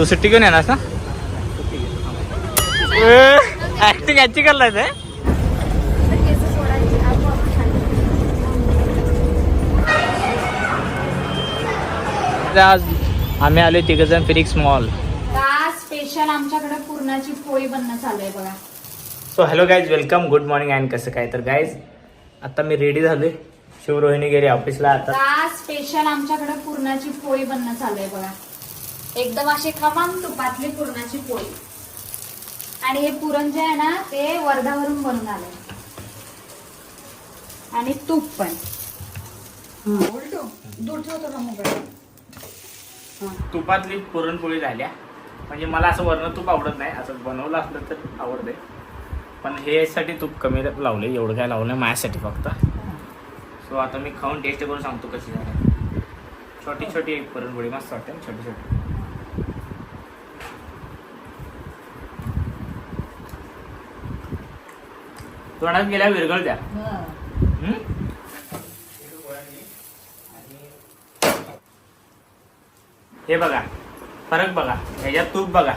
तू सुट्टी घेऊन येणार ना? ऍक्टिंग याची करलाय ते. आज. आम्ही आलोय तिघ जण फिनिक्स मॉल. स्पेशल आमच्याकडे पूर्णाची पोळी बनणं चालू आहे बघा. So hello guys welcome good morning and कसं काय? तर गाईज आता मी रेडी झालोय. शिवरोहिणी गेली ऑफिसला आता स्पेशल आमच्याकडे पूर्णाची पोळी बनणं चालू आहे बघा. एकदम अशी खमंग तुपातली पूर्णाची पोळी. आणि हे पुरण जे आहे ना ते वर्धावरून बनून आलंय. आणि तूप पण. उलटो. दूध ठेवतो मोबाईल. तुपातली पुरणपोळी झाल्या. म्हणजे मला असं वरण तूप आवडत नाही. असं बनवलं असलं तर आवडते पण हे यासाठी तूप कमी लावले एवढं काय लावलं माझ्यासाठी फक्त. सो आता मी खाऊन टेस्ट करून सांगतो कशी झाली. छोटी छोटी एक पुरणपोळी मस्त वाटते. छोटी छोटी तोंडात गेल्या विरघळत्या हम्म? हे बघा फरक बघा ह्याच्यात तूप बघा.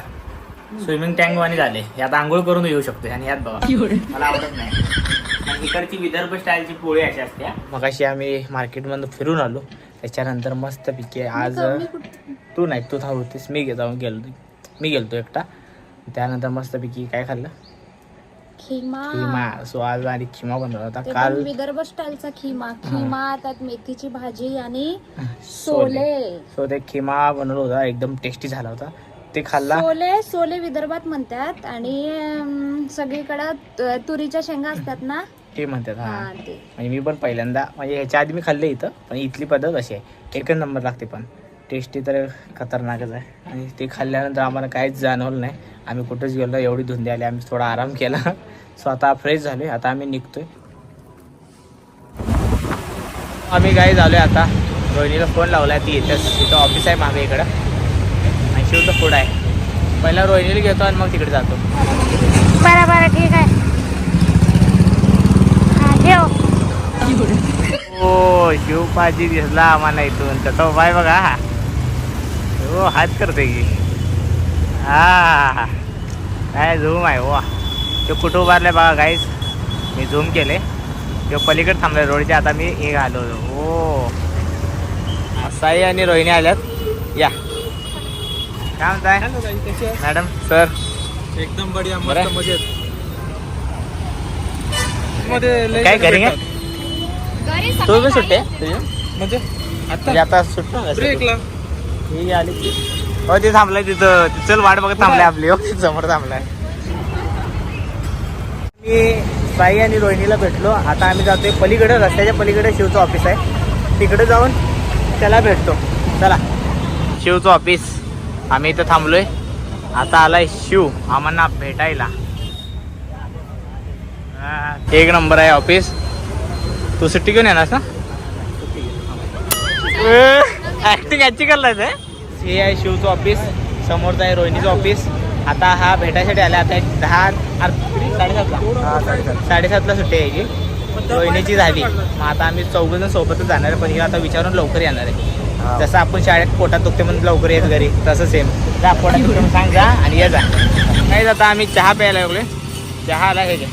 स्विमिंग टँक वाणी झाले. यात आंघोळ करून येऊ शकतो आणि यात बघा. मला आवडत नाही. आणि इकडची विदर्भ स्टाईलची पोळी अशी असते मग अशी आम्ही मार्केटमधून फिरून आलो. त्याच्यानंतर मस्त पिके आज तू नाही तू थांबवतेस मी जाऊन गेलो. मी गेलतो एकटा. त्यानंतर मस्त पिकी काय खाल्लं? खिमा. खिमा सो आज आणि खिमा बनवला होता ते पण काल विदर्भ स्टाईलचा खिमा. खिमा त्यात मेथीची भाजी आणि सोले. सोले. सो ते खिमा बनवला होता. एकदम टेस्टी झाला होता. ते खाल्ला. सोले सोले विदर्भात म्हणतात. आणि सगळीकडं त- तुरीच्या शेंगा असतात ना? ते म्हणतात हा. हा ते. म्हणजे मी पण पहिल्यांदा म्हणजे ह्याच्या आधी मी खाल्ले इथं पण इथली पद्धत अशी आहे. एकच नंबर लागते पण. टेस्टी तर खतरनाकच आहे. आणि ते खाल्ल्यानंतर आम्हाला काहीच जाणवलं नाही. आम्ही कुठेच गेलो नाही, एवढी धुंदी आली. आम्ही थोडा आराम केला. सो आता फ्रेश झालोय आता आम्ही निघतोय. आम्ही गाई झालोय आता. रोहिणीला फोन लावलाय ती येतेच तिथं ऑफिस आहे मागे इकडं. आणि शिवचं फूड आहे. पहिला रोहिणीला घेतो आणि मग तिकडे जातो. बरं बरं ठीक आहे. हो शिवपाजी दिसला आम्हाला इथून. त्याचा बाय बघा. हो हात करते की. हा. काय झूम आहे वा. तो कुठं उभारलाय बघा गाईस मी झूम केले. तो पलीकडे थांबलाय रोडच्या आता मी हे आलो हो साई आणि रोहिणी आल्यात. या. काय म्हणताय? Madam sir. एकदम बढिया बरं. मस्त मजेत मध्ये लय काय घरी. तू बी सुट्टे म्हणजे म्हणजे आता आता ब्रेकला ही आली हो ते थांबलाय तिथं. चल वाट बघत थांबलाय आपली. हो समोर थांबलाय. मी साई आणि रोहिणीला भेटलो. आता आम्ही जातोय पलीकडे रस्त्याच्या पलीकडे शिवचं ऑफिस आहे. तिकडे जाऊन त्याला भेटतो. चला. शिवचं ऑफिस आम्ही इथं थांबलोय. आता आलाय शिव आम्हाला भेटायला. हा, एक नंबर आहे ऑफिस तू सुट्टी घेऊन येणार ना? ऍक्टिंग याची करलाय ते हे आहे शिवचं ऑफिस समोरचं आहे रोहिणीचं ऑफिस आता हा भेटायसाठी आला आता दहा? साडेसातला. साडेसातला सुट्टी आहे याची. रोहिणीची झाली. मग आता आम्ही चौघजण सोबतच जाणार आहे पण ही आता विचारून लवकर येणार आहे. जसं आपण शाळेत पोटात दुखते म्हणून लवकर येत घरी तसं सेम जा पोटात दुखते म्हणून सांग जा आणि ये जा. नाही आता आम्ही चहा प्यायला लागलोय. चहा आला हे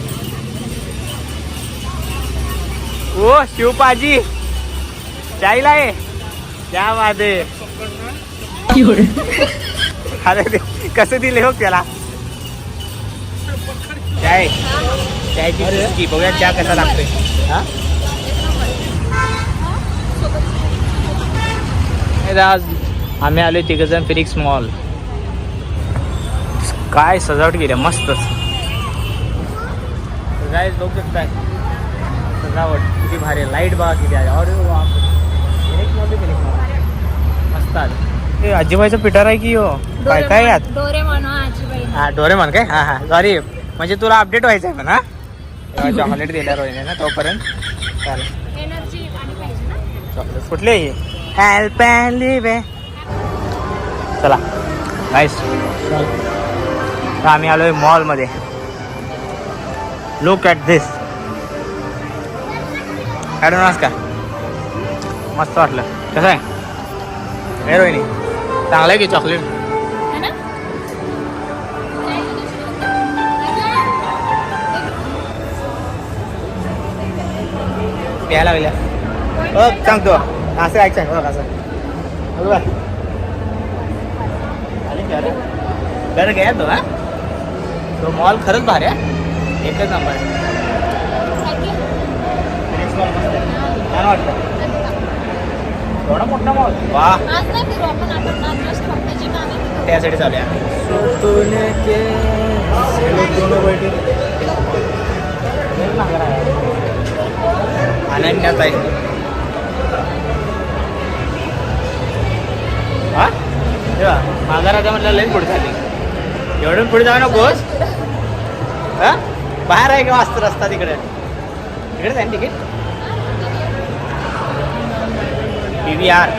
ओ शिवपाजी. चायला आहे क्या बात आहे. अरे ते कसं दिले हो त्याला? चाय चायची चुस्की बघूया चहा कसा लागतोय. हा? हे आज आम्ही आलोय तिघ जण फिनिक्स मॉल. काय सजावट केली आहे, मस्तच काय लोक शकताय सजावट. किती भारी लाइट बघा किती आहे. अरे वा. Phoenix mall Phoenix mall. मस्त आलं हे आजीबाईचं पिटार आहे की हो? काय काय यात? डोरे म्हणा आजीबाई. हा डोरेमॉन काय? हा हा. सॉरी म्हणजे तुला अपडेट व्हायचं आहे म्हणा. तेव्हा चॉकलेट दिल्या रोहिणी ना तोपर्यंत. चालेल. एनर्जी आणि पाहिजे ना? चॉकलेट कुठले हे? हेल्प अँड लिव्ह चला. नाईस आम्ही आलोय मॉलमध्ये लुक ॲट दिस ॲडव्हान्स का मस्त वाटलं. कसं आहे? हे रोहिणी चांगलं आहे की चॉकलेट प्यायला लागल्या. बघ सांगतो असं ऐकचं बघ असं. बघ अरे खरं बरं घ्या तो हा. तो मॉल खरंच भारी आहे. एकच नंबर आहे. छान वाटतं थोडा मोठा मॉल वा त्यासाठी नाही फिरू अनन्यात आहे. हा? तेव्हा माझा राजा म्हटलं लई पुढे झाली एवढून पुढे जाऊ नकोस. हा? बाहेर आहे का वास्त रस्ता तिकडे? तिकडेच आहे ना तिकीट? पी व्ही आर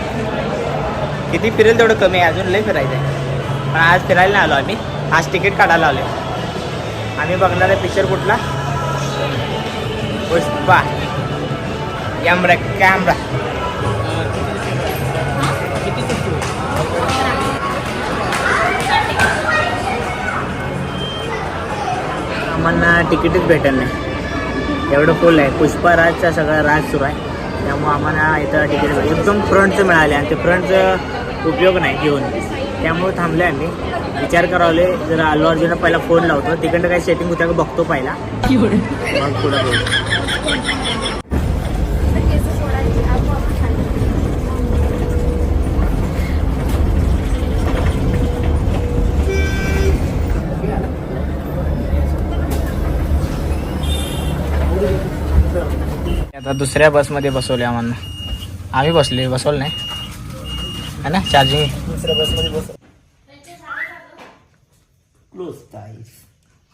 किती फिरेल तेवढं कमी आहे अजून लई फिरायचं आहे. पण आज फिरायला नाही आलो आम्ही. आज तिकीट काढायला आलो आम्ही बघणार आहे पिक्चर कुठला? पुष्पा. कॅमरा कॅमरा आम्हाला तिकीटच भेटत नाही. एवढं फुल आहे. पुष्पा राजचा सगळा राज सुरू आहे. त्यामुळं आम्हाला इथं तिकीट भेट एकदम फ्रंटचं मिळाले आणि ते फ्रंटचं उपयोग नाही घेऊन. त्यामुळे थांबले आम्ही. विचार करावले. जर आलो अर्जुनला पहिला फोन लावतो. तिकडनं काही सेटिंग होत्या का बघतो पहिला. मग पुढं आता दुसऱ्या बसमध्ये बसवले आम्हाला. आम्ही बसले बसवलं नाही. है ना चार्जिंग दुसऱ्या बसमध्ये बसव क्लोज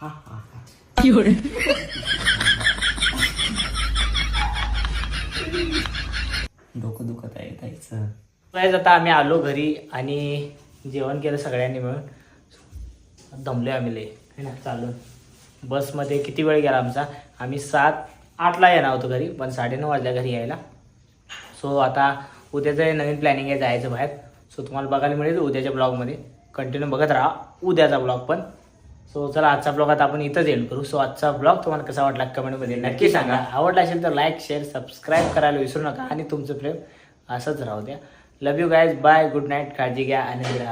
हा हा हा. डोकं दुखत आहे जायचं गाईज आता आम्ही आलो घरी आणि जेवण केलं सगळ्यांनी मिळून. दमले आम्ही लय. है ना चालून बसमध्ये किती वेळ गेला आमचा? आम्ही सात आठला येणार होतो घरी पण साडेनऊ वाजल्या घरी यायला. सो आता उद्याचं नवीन प्लॅनिंग आहे जायचं बाहेर. सो तुम्हाला बघायला मिळेल उद्याच्या ब्लॉगमध्ये कंटिन्यू बघत राहा उद्याचा ब्लॉग पण. सो चला आजचा ब्लॉग आता आपण इथंच एंड करू. सो आजचा ब्लॉग तुम्हाला कसा वाटला कमेंटमध्ये नक्की सांगा. आवडला असेल तर लाईक शेअर सबस्क्राईब करायला विसरू नका. आणि तुमचं प्रेम असंच राहू द्या. Love you guys bye good night काळजी घ्या. आणि बाय